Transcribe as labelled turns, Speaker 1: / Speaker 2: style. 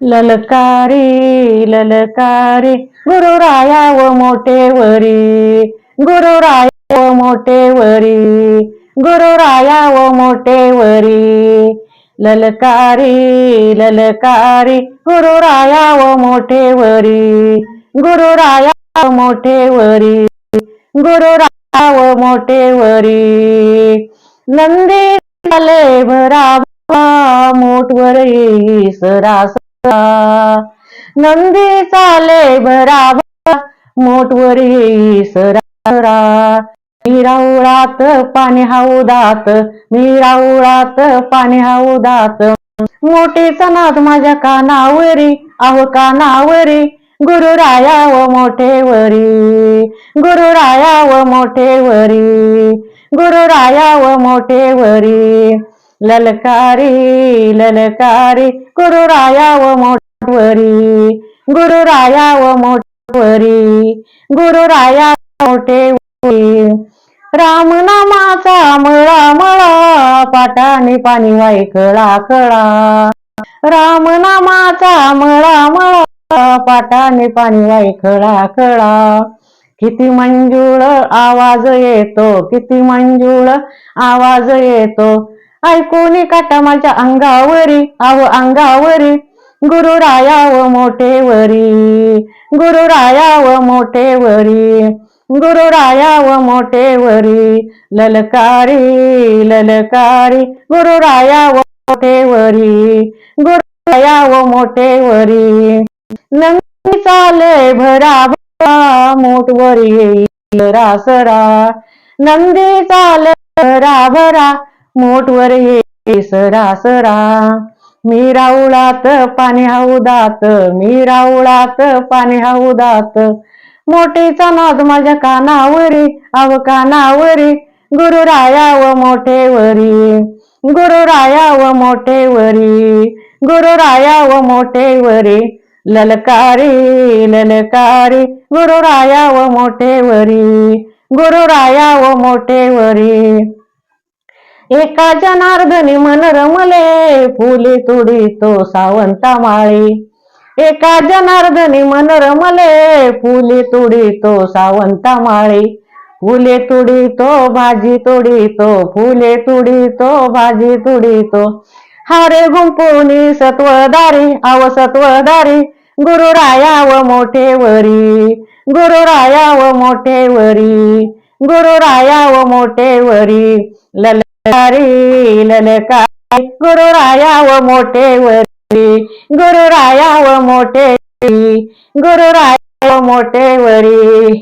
Speaker 1: ललकारी ललकारी गुरुराया व मोठेवरी गुरुराया व मोठेवरी गुरुराया व मोठेवरी. ललकारी ललकारी गुरुराया व मोठेवरी गुरुराया व मोठेवरी गुरुराया व मोठेवरी. नंदी झाले भरावा मोठवरी येई नंदी चाले भराभरा मोठवर येई सरासरा. मी राऊळात पाणी हाऊदात मी राऊळात पाणी हाऊदात मोठेचा नाद माझ्या कानावरी आहो कानावरी. गुरुराया व मोठेवरी गुरुराया व मोठेवरी. गुरुराया व मोठेवरी. ललकारी ललकारी गुरुराया व मोठेवरी गुरुराया व राया गुरुराया मोठेवरी रामनामाचा मळा मळा पाटाने पाणी वाई कळा कळा रामनामाचा मळा मळा पाटाने पाणी वाई कळा कळा किती मंजूळ आवाज येतो किती मंजूळ आवाज येतो. ऐकून काटा माझ्या अंगावरी आव अंगावरी. गुरुरायाव व मोठेवरी गुरुरायाव व मोठेवरी. गुरुरायाव मोठे मोठेवरी ललकारी ललकारी. गुरुरायाव व मोठेवरी गुरुरायाव मोठे मोठेवरी. नंदी चाले भरा भरा मोठवरी येईल रासरा. नंदी चाले भरा भरा मोठवर सरा सरा. मी राऊळात पाणी हाऊदात मी राऊळात पाणी हाऊदात मोठेचा नाद माझ्या कानावरी अव कानावरी. गुरुराया व मोठेवरी गुरुराया व मोठेवरी. गुरुराया व मोठेवरी ललकारी ललकारी. गुरुराया व मोठेवरी गुरुराया व मोठेवरी. एका जनार्दनी मन रमले फुले तुडी तो सावंता माळी एका जनार्दनी मन रमले फुले तुडी तो सावंता माळी फुले तुडी तो भाजी तुडी तो फुले तुडी तो भाजी तुडी तो. हारे गुंपुनी सत्वदारी अव सत्वदारी. गुरुराया व मोठेवरी गुरुराया व मोठेवरी गुरुराया व मोठेवरी लल ललकारी गुरुराया व मोठेवरी गुरुराया व मोठेवरी गुरुराया व मोठेवरी